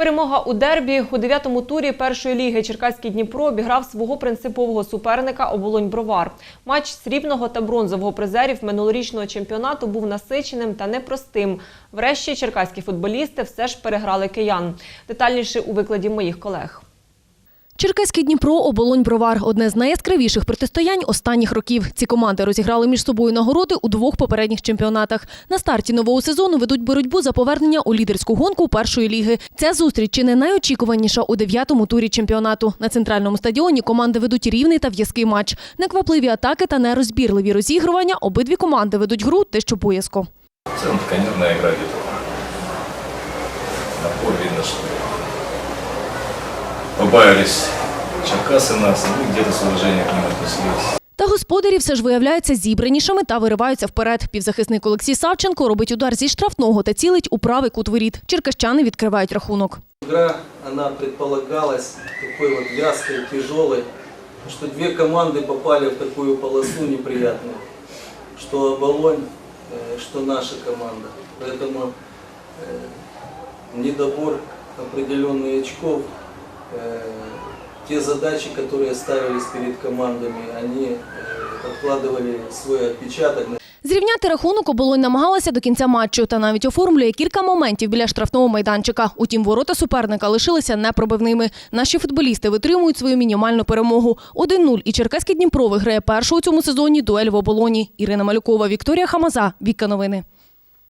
Перемога у дербі у дев'ятому турі першої ліги Черкаський Дніпро обіграв свого принципового суперника Оболонь Бровар. Матч срібного та бронзового призерів минулорічного чемпіонату був насиченим та непростим. Врешті черкаські футболісти все ж переграли киян. Детальніше у викладі моїх колег. Черкаський Дніпро, оболонь Бровар одне з найяскравіших протистоянь останніх років. Ці команди розіграли між собою нагороди у двох попередніх чемпіонатах. На старті нового сезону ведуть боротьбу за повернення у лідерську гонку першої ліги. Ця зустріч чи не найочікуваніша у дев'ятому турі чемпіонату. На центральному стадіоні команди ведуть рівний та в'язкий матч. Неквапливі атаки та нерозбірливі розігрування. Обидві команди ведуть гру те, що боязко. Такая нервная игра идет. Напор видно, побаялись Черкасы нас, и мы где-то с уважением к ним отнеслись. Та господарі все ж виявляються зібранішими та вириваються вперед. Півзахисник Олексій Савченко робить удар зі штрафного та цілить у правий кут воріт. Черкащани відкривають рахунок. Игра, она предполагалась такой вот вязкой, тяжелой, что две команды попали в такую полосу неприятную, что Оболонь, э, что наша команда. Поэтому э, недобор определенных очков, э, те задачи, которые ставились перед командами, они э, откладывали свой отпечаток на Зрівняти рахунок оболонь намагалася до кінця матчу та навіть оформлює кілька моментів біля штрафного майданчика. Утім, ворота суперника лишилися непробивними. Наші футболісти витримують свою мінімальну перемогу. 1-0 і Черкаський Дніпро виграє першу у цьому сезоні дуель в оболоні. Ірина Малюкова, Вікторія Хамаза. Віка новини.